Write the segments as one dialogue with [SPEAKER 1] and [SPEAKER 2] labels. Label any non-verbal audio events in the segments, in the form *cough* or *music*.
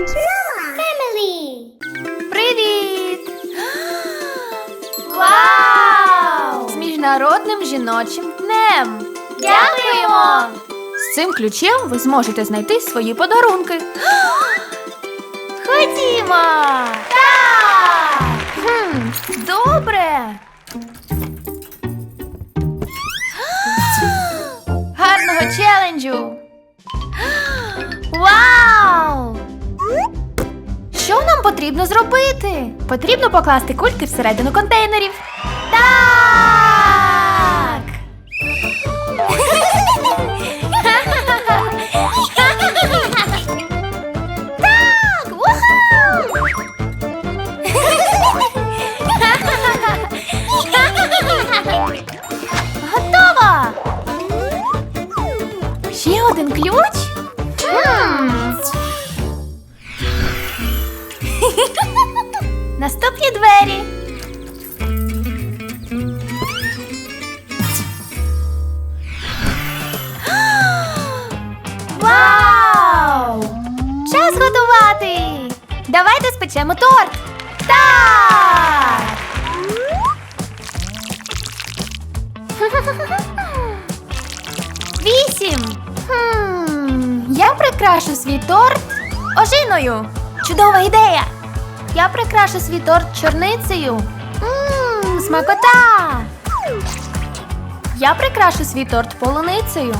[SPEAKER 1] Mama Family.
[SPEAKER 2] Привіт! *gasps* Вау! З міжнародним жіночим днем! Дякуємо! З цим ключем ви зможете знайти свої подарунки. *gasps* Ходімо! Так! Хм, добре! Потрібно зробити? Потрібно покласти кульки всередину контейнерів. Так! *laughs* Наступні двері. *gasps* Вау! Час готувати! Давайте спечемо торт. Так! *laughs* Вісім. Хм, я прикрашу свій торт ожиною. Чудова ідея! Я прикрашу свій торт чорницею. Мм, смакота! Я прикрашу свій торт полуницею.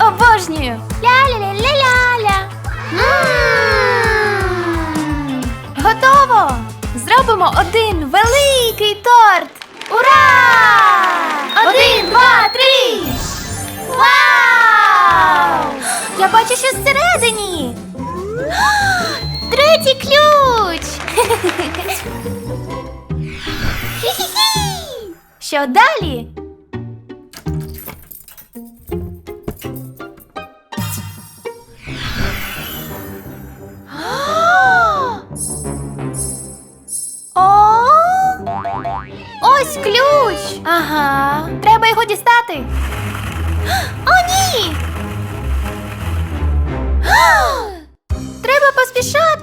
[SPEAKER 2] Обожнюю! Ля-ля-ля-ля-ля-ля! Готово! Зробимо один великий торт! Ура! Один, два, три! Вау! Я бачу, що всередині! Третій ключ! Що далі? Ось ключ! Ага. Треба його дістати. О, ні! Треба поспішати.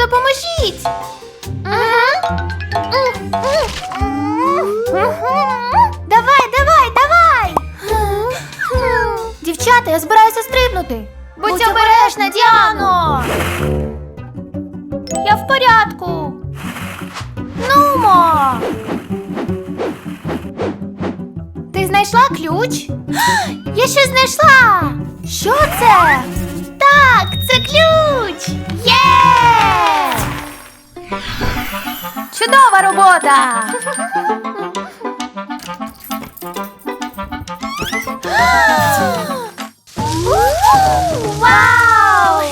[SPEAKER 2] Допоможіть. Давай, давай, давай. Дівчата, я збираюся стрибнути. Будь обережна, Діано. Я в порядку. Нумо. Ти знайшла ключ? *gasps* Я щось знайшла. Що це? Так, це ключ. Чудова робота. Вау!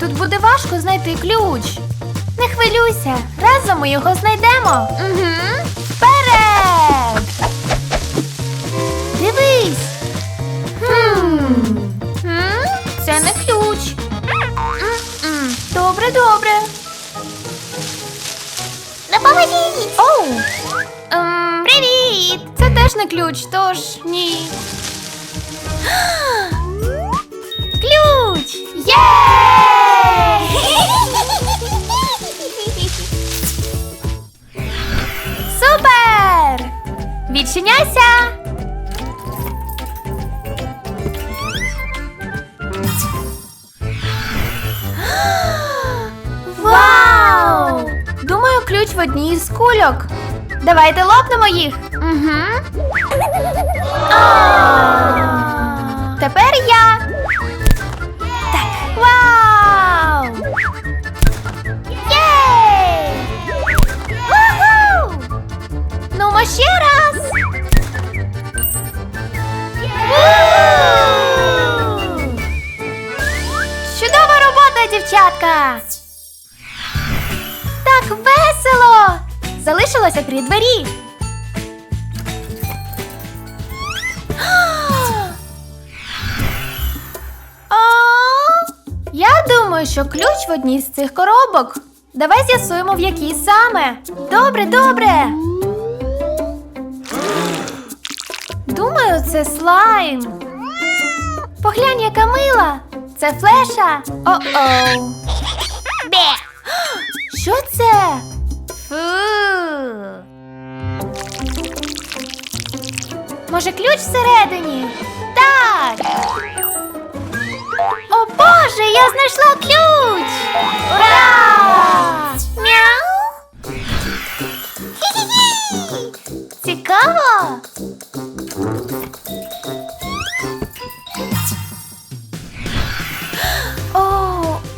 [SPEAKER 2] Тут буде важко знайти ключ. Не хвилюйся, разом ми його знайдемо. Угу. Не ключ, тож ні. *gasps* Ключ! Є! *laughs* Супер! Відчиняйся! *gasps* Вау! Думаю, ключ в одній з кульок. Давайте лопнемо їх. Угу. Тепер я. Так. Вау! Єй! Уху! Нумо ще раз. Ву! Чудова робота, дівчатка! Так весело! Залишилося три двері. Я думаю, що ключ в одній з цих коробок. Давай з'ясуємо, в якій саме. Добре, добре. Думаю, це слайм. Поглянь, яка мила. Це флеша. О-оу. Що це? Фу. Може, ключ всередині? Боже, я знайшла ключ! Ура!
[SPEAKER 1] Мяу.
[SPEAKER 2] Цікаво! О,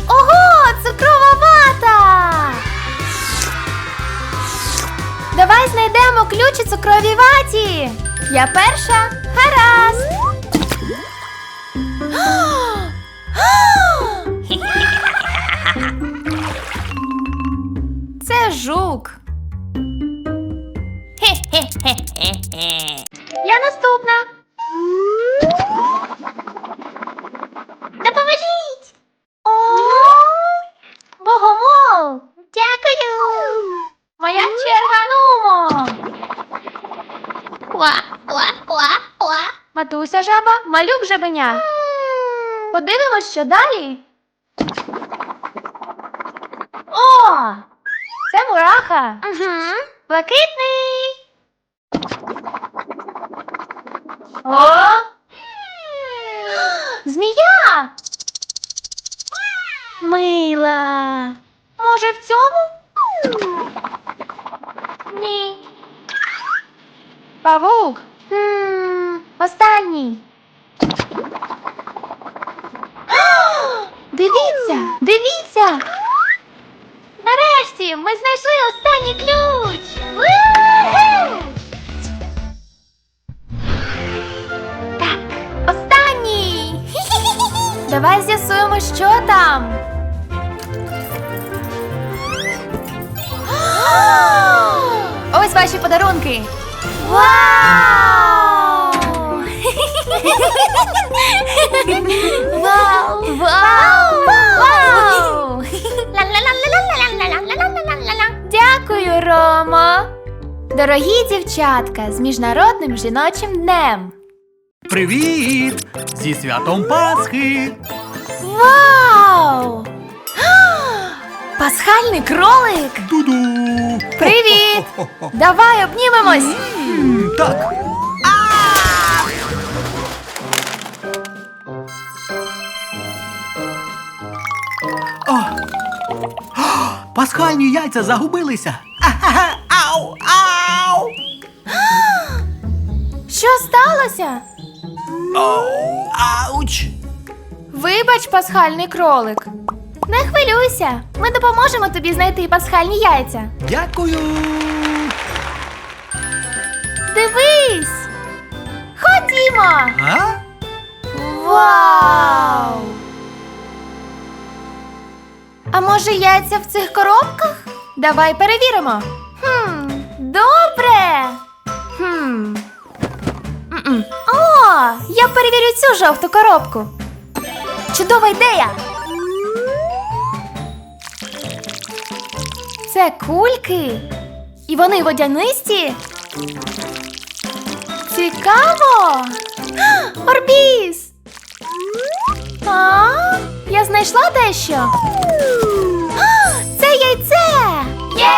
[SPEAKER 2] ого, цукрова вата! Давай знайдемо ключ у цукровій ваті. Я перша. Гаразд. *gasps* жук.
[SPEAKER 1] Хе-хе-хе-хе-хе.
[SPEAKER 2] Я наступна.
[SPEAKER 1] Допоможіть.
[SPEAKER 2] О, богомол.
[SPEAKER 1] Дякую.
[SPEAKER 2] Моя черга нумо.
[SPEAKER 1] Ква, ква, ква, ква.
[SPEAKER 2] Матуся жаба, малюк жабеня. Подивимось, що далі. О! Мураха.
[SPEAKER 1] Угу.
[SPEAKER 2] Блакитний. О! *gasps* Змія. Мила. Може, в цьому? Ні. Павук. Хм, останній. *gasps* Дивіться, дивіться. Нарешті ми знайшли останній ключ. Ву-ху! Так, останній. *laughs* Давай з'ясуємо, що там. *gasps* Ось ваші подарунки. Вау! *laughs* Вау! Вау! Ромо. Дорогі дівчатка з міжнародним жіночим днем.
[SPEAKER 3] Привіт! Зі святом Пасхи!
[SPEAKER 2] Вау! Пасхальний кролик!
[SPEAKER 3] Дуду!
[SPEAKER 2] Привіт! *laughs* Давай обнімемось!
[SPEAKER 3] М, Так. *gasps* Пасхальні яйця загубилися.
[SPEAKER 2] Що сталося?
[SPEAKER 3] Ау! Ауч!
[SPEAKER 2] Вибач, пасхальний кролик. Не хвилюйся, ми допоможемо тобі знайти пасхальні яйця.
[SPEAKER 3] Дякую!
[SPEAKER 2] Дивись! Ходімо!
[SPEAKER 3] А?
[SPEAKER 2] Вау! А може яйця в цих коробках? Давай перевіримо. Хм, добре. О, я перевірю цю жовту коробку. Чудова ідея. Це кульки. І вони водянисті. Цікаво. А, Орбіз! А, я знайшла дещо. Це яйце! Єй!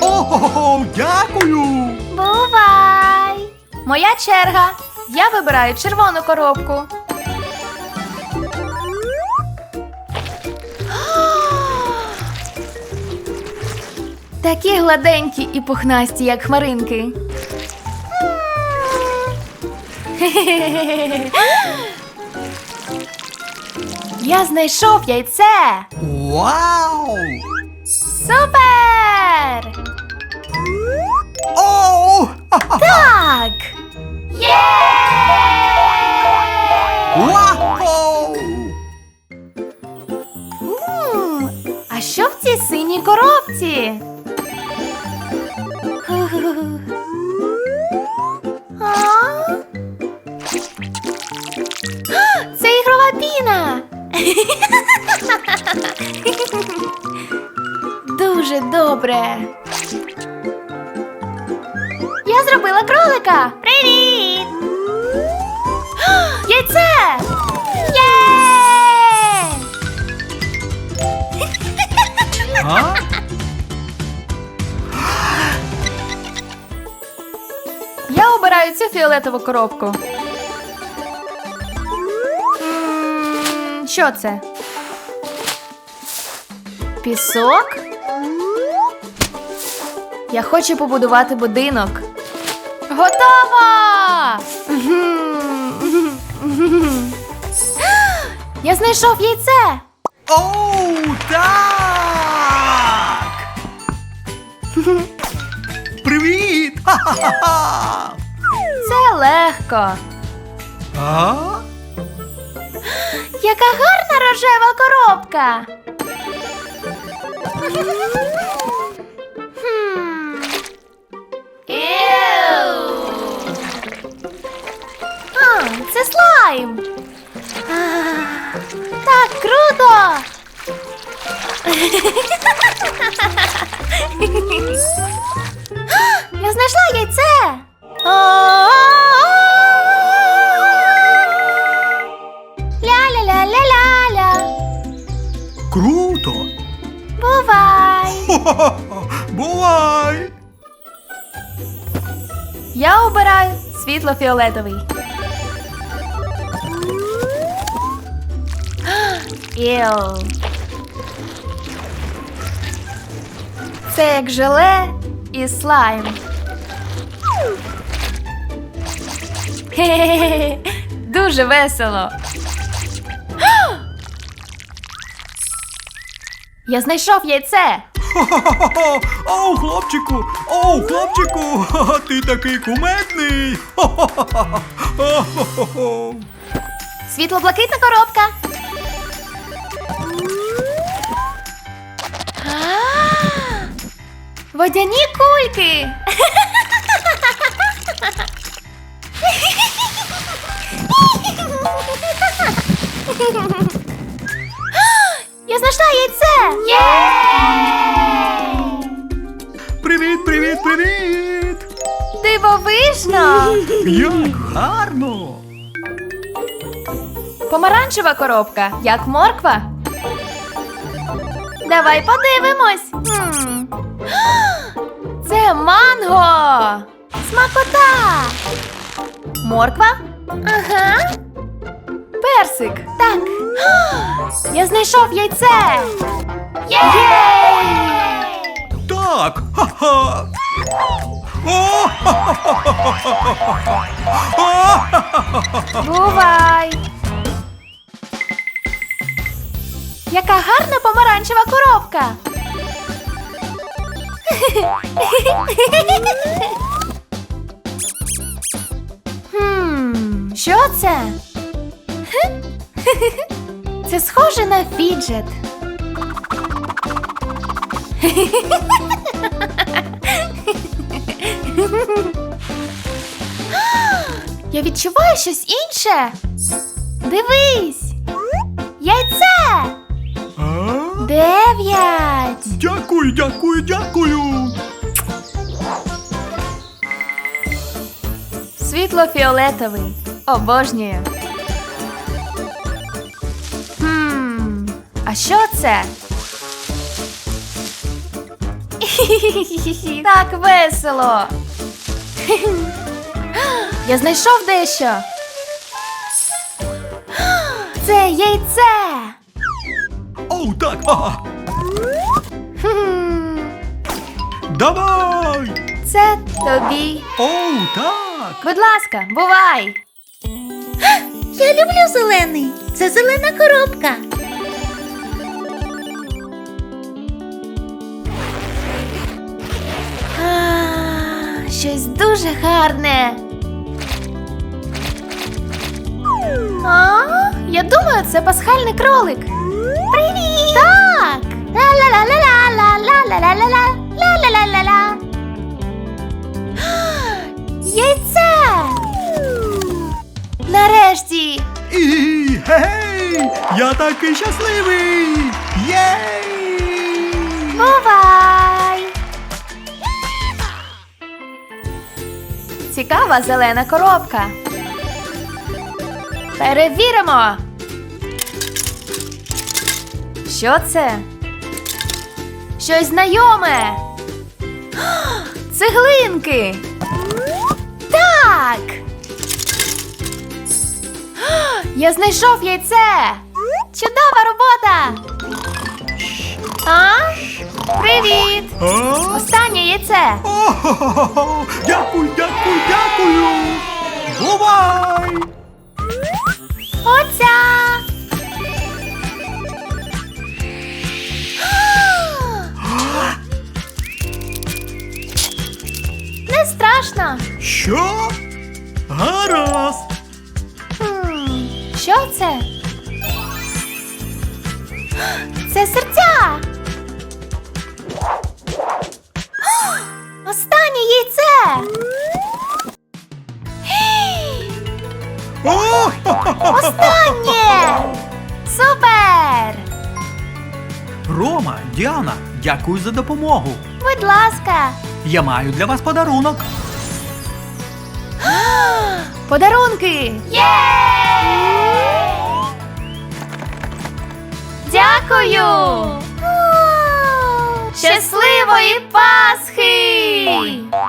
[SPEAKER 3] О, дякую!
[SPEAKER 2] Моя черга. Я вибираю червону коробку. *gasps* Такі гладенькі і пухнасті, як хмаринки. *laughs* Я знайшов яйце.
[SPEAKER 3] Вау!
[SPEAKER 2] Супер!
[SPEAKER 3] Оу! *laughs*
[SPEAKER 2] Так!
[SPEAKER 3] Вау!
[SPEAKER 2] А що в цій синій коробці? Це ігрова піна. Дуже добре. Я зробила кролика.
[SPEAKER 1] Привіт!
[SPEAKER 2] Яйце! Є!
[SPEAKER 3] А?
[SPEAKER 2] Я обираю цю фіолетову коробку. М, Що це? Пісок? Я хочу побудувати будинок. Готово! Я знайшов яйце.
[SPEAKER 3] Оу, так! Привіт! Ха-ха-ха! *laughs*
[SPEAKER 2] Це легко.
[SPEAKER 3] А?
[SPEAKER 2] Яка гарна рожева коробка. Це слайм. А, Так круто. Я знайшла яйце. Ля-ля-ля-ля-ля-ля.
[SPEAKER 3] Круто!
[SPEAKER 2] Бувай. *laughs*
[SPEAKER 3] Бувай!
[SPEAKER 2] Я обираю світло-фіолетовий. Іу. Це як желе і слайм. Хе-хе-хе. Дуже весело. Я знайшов яйце.
[SPEAKER 3] Хо-хо-хо! Оу, хлопчику! Оу, хлопчику! Ха-ха, Ти такий кумедний! Хо-хо-хо! Хо-хо-хо!
[SPEAKER 2] Світло-блакитна коробка. Водяні кульки. *gasps* Я знайшла яйце.
[SPEAKER 3] Привіт, привіт, привіт!
[SPEAKER 2] Дивовижно.
[SPEAKER 3] Як гарно!
[SPEAKER 2] Помаранчева коробка, як морква. Давай подивимось. М. Це манго. Смакота. Морква? Ага. Персик. Так. Я знайшов яйце. Є!
[SPEAKER 3] Так! Ха-ха! О!
[SPEAKER 2] Бувай. Яка гарна помаранчева коробка. Хм, що це? Це схоже на фіджет. Я відчуваю щось інше. Дивись. Яйце. Дев'ять.
[SPEAKER 3] Дякую, дякую, дякую!
[SPEAKER 2] Світло-фіолетовий. Обожнюю. Хм, а що це? *laughs* Так весело. Я знайшов дещо. *gasps* Це яйце.
[SPEAKER 3] Оу, так! Ага!
[SPEAKER 2] Хм,
[SPEAKER 3] Давай!
[SPEAKER 2] Це тобі.
[SPEAKER 3] Оу, так!
[SPEAKER 2] Будь ласка, бувай. *gasps*
[SPEAKER 1] Я люблю зелений. Це зелена коробка.
[SPEAKER 2] А, щось дуже гарне. А, я думаю, це пасхальний кролик. Привіт! Так! Ла-ла-ла-ла-ла-ла-ла-ла-ла-ла. Ла-ла-ла-ла-ла. Яйце! Нарешті!
[SPEAKER 3] І гей! Я такий щасливий! Єй!
[SPEAKER 2] Бувай! цікава зелена коробка. Перевіримо. Що це? Щось знайоме. *gasps* Цеглинки. Так. *gasps* Я знайшов яйце. Чудова робота. А? Привіт! Останнє яйце.
[SPEAKER 3] Дякую, Що? Гаразд!
[SPEAKER 2] Що це? Це серця. Останнє яйце. Останнє. Супер!
[SPEAKER 3] Рома, Діана, дякую за допомогу.
[SPEAKER 2] Будь ласка.
[SPEAKER 3] Я маю для вас подарунок.
[SPEAKER 2] Подарунки! Є! Дякую! Щасливої Пасхи!